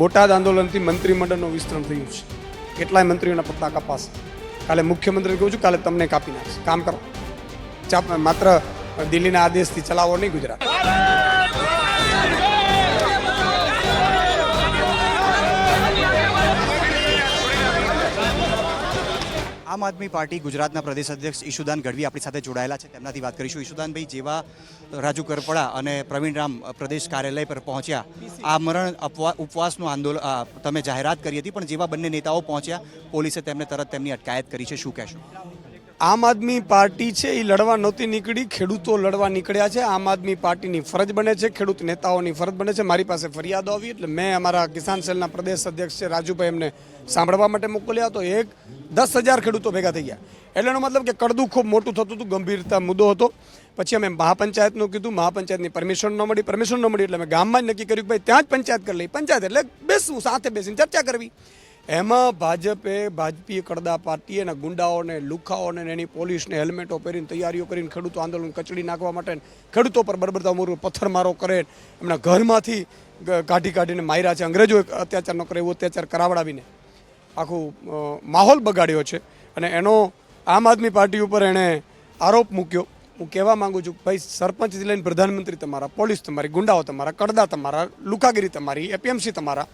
બોટાદ આંદોલનથી મંત્રીમંડળનું વિસ્તરણ થયું છે. કેટલાય મંત્રીઓના પત્તા કપાશે. કાલે મુખ્યમંત્રી કહું છું, કાલે તમને કાપી નાખશે. કામ કરો. માત્ર દિલ્હીના આદેશથી ચલાવો નહીં ગુજરાત. આમ આદમી પાર્ટી ગુજરાતના પ્રદેશ અધ્યક્ષ ઈશુદાન ગઢવી આપણી સાથે જોડાયેલા છે. તેમનાથી વાત કરીશું. ઈશુદાનભાઈ, જેવા રાજુ કરપડા અને પ્રવીણ રામ પ્રદેશ કાર્યાલય પર પહોંચ્યા. આ મરણ અપવા, ઉપવાસનું આંદોલન તમે જાહેરાત કરી હતી, પણ જેવા બંને નેતાઓ પહોંચ્યા, પોલીસે તેમને તરત તેમની અટકાયત કરી છે. શું કહેશો? આમ આદમી પાર્ટી છે એ લડવા નહોતી નીકળી, ખેડૂતો લડવા નીકળ્યા છે. આમ આદમી પાર્ટીની ફરજ બને છે, ખેડૂત નેતાઓની ફરજ બને છે. મારી પાસે ફરિયાદો આવી, એટલે મેં અમારા કિસાન સેલના પ્રદેશ અધ્યક્ષ છે, રાજુભાઈ એમને સાંભળવા માટે મોકલ્યા તો એક દસ હજાર ખેડૂતો ભેગા થઈ ગયા. એટલે મતલબ કે કડદું ખૂબ મોટું થતું હતું, ગંભીરતા મુદ્દો હતો. પછી અમે મહાપંચાયતનું કીધું, મહાપંચાયતની પરમિશન ન મળી, પરમિશન ન મળી એટલે અમે ગામમાં જ નક્કી કર્યું કે ભાઈ ત્યાં જ પંચાયત કરી લઈ પંચાયત એટલે બેસવું, સાથે બેસીને ચર્ચા કરવી. એમાં ભાજપે ભાજપી કડદા પાર્ટી એના ગુંડાઓને, લુખાઓને એની પોલીસને હેલ્મેટો પહેરીને તૈયારીઓ કરીને ખેડૂતો આંદોલન કચડી નાખવા માટે ખેડૂતો પર બરબરતા મોરું પથ્થરમારો કરે એમના ઘરમાંથી કાઢી કાઢીને માર્યા છે. અંગ્રેજો અત્યાચારનો કરે એવો અત્યાચાર કરાવડાવીને આખું માહોલ બગાડ્યો છે. અને એનો આમ આદમી પાર્ટી ઉપર એણે આરોપ મૂક્યો. હું કહેવા માંગુ છું ભાઈ, સરપંચથી લઈને પ્રધાનમંત્રી તમારા, પોલીસ તમારી, ગુંડાઓ તમારા, કડદા તમારા લુકાગીરી તમારી, એપીએમસી તમારા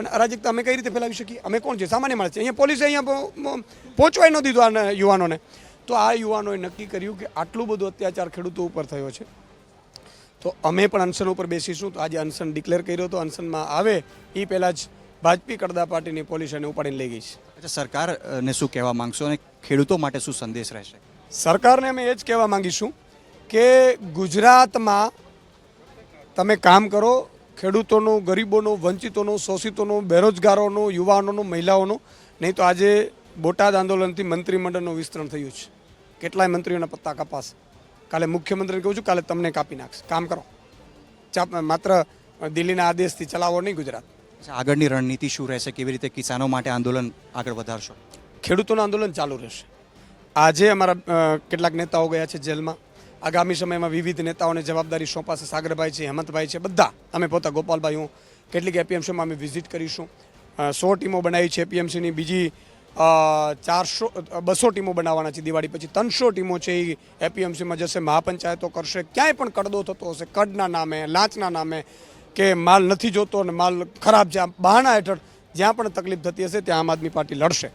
અને અરાજકતા અમે કઈ રીતે ફેલાવી શકીએ? અમે કોણ છે? સામાન્ય માણસ છે અહીંયા પોલીસે અહીંયા પહોંચવાય ન દીધું આ યુવાનોને. તો આ યુવાનોએ નક્કી કર્યું કે આટલું બધું અત્યાચાર ખેડૂતો ઉપર થયો છે. તો અમે પણ અનશન ઉપર બેસીશું. તો આજે અનશન ડિક્લેર કર્યો તો અનશનમાં આવે. એ પહેલાં જ ભાજપી કડદા પાર્ટીની પોલીસ એને ઉપાડીને લઈ ગઈ છે. અચ્છા સરકારને શું કહેવા માંગશો અને ખેડૂતો માટે શું સંદેશ રહેશે? સરકારને અમે એ જ કહેવા માંગીશું કે ગુજરાતમાં તમે કામ કરો ખેડૂતોનું ગરીબોનું વંચિતોનું શોષિતોનું બેરોજગારોનું યુવાનોનું મહિલાઓનું નહીં તો આજે બોટાદ આંદોલનથી મંત્રીમંડળનું વિસ્તરણ થયું છે. કેટલાય મંત્રીઓના પત્તા કપાશે. કાલે મુખ્યમંત્રીને કહું છું કાલે તમને કાપી નાખશે. કામ કરો. ચાપ માત્ર દિલ્હીના આદેશથી ચલાવો નહીં ગુજરાત. આગળની રણનીતિ શું રહેશે? કેવી રીતે કિસાનો માટે આંદોલન આગળ વધારશો? ખેડૂતોનું આંદોલન ચાલુ રહેશે. આજે અમારા કેટલાક નેતાઓ ગયા છે જેલમાં. આગામી સમયમાં વિવિધ નેતાઓને જવાબદારી સોંપાશે સાગરભાઈ છે, હેમંતભાઈ છે, બધા. અમે પોતા ગોપાલભાઈ હું. કેટલીક એપીએમસીમાં અમે વિઝિટ કરીશું. સો ટીમો બનાવી છે એપીએમસીની. બીજી ચારસો બસો ટીમો બનાવવાના છે દિવાળી પછી. ત્રણસો ટીમો છે એ એપીએમસીમાં જશે. મહાપંચાયતો કરશે. ક્યાંય પણ કડદો થતો હશે. કડના નામે, લાંચના નામે, કે માલ નથી જોતો અને માલ ખરાબ છે. બહાના હેઠળ જ્યાં પણ તકલીફ થતી હશે ત્યાં આમ આદમી પાર્ટી લડશે.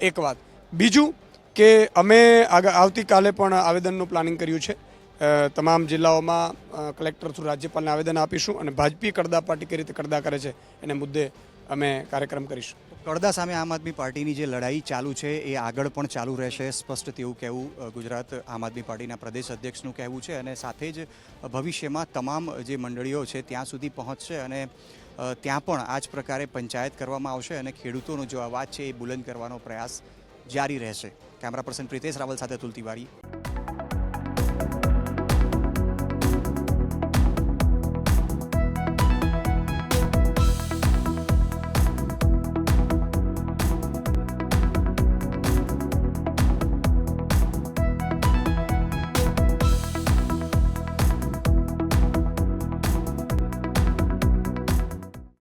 એક વાત. બીજું કે અમે આવતીકાલે પણ આવેદનનું પ્લાનિંગ કર્યું છે. તમામ જિલ્લાઓમાં કલેક્ટર થ્રુ રાજ્યપાલને આવેદન આપીશું અને ભાજપી કડદા પાર્ટી કઈ રીતે કડદા કરે છે એને મુદ્દે અમે કાર્યક્રમ કરીશું. કડદા સામે આમ આદમી પાર્ટીની જે લડાઈ ચાલુ છે એ આગળ પણ ચાલુ રહેશે, સ્પષ્ટ તેવું કહેવું ગુજરાત આમ આદમી પાર્ટીના પ્રદેશ અધ્યક્ષનું કહેવું છે અને સાથે જ ભવિષ્યમાં તમામ જે મંડળીઓ છે ત્યાં સુધી પહોંચશે અને ત્યાં પણ આ જ પ્રકારે પંચાયત કરવામાં આવશે અને ખેડૂતોનો જો અવાજ છે એ બુલંદ કરવાનો પ્રયાસ જારી રહેશે. કેમેરા પર્સન પ્રિતેશ રાવલ સાથે અતુલ તિવારી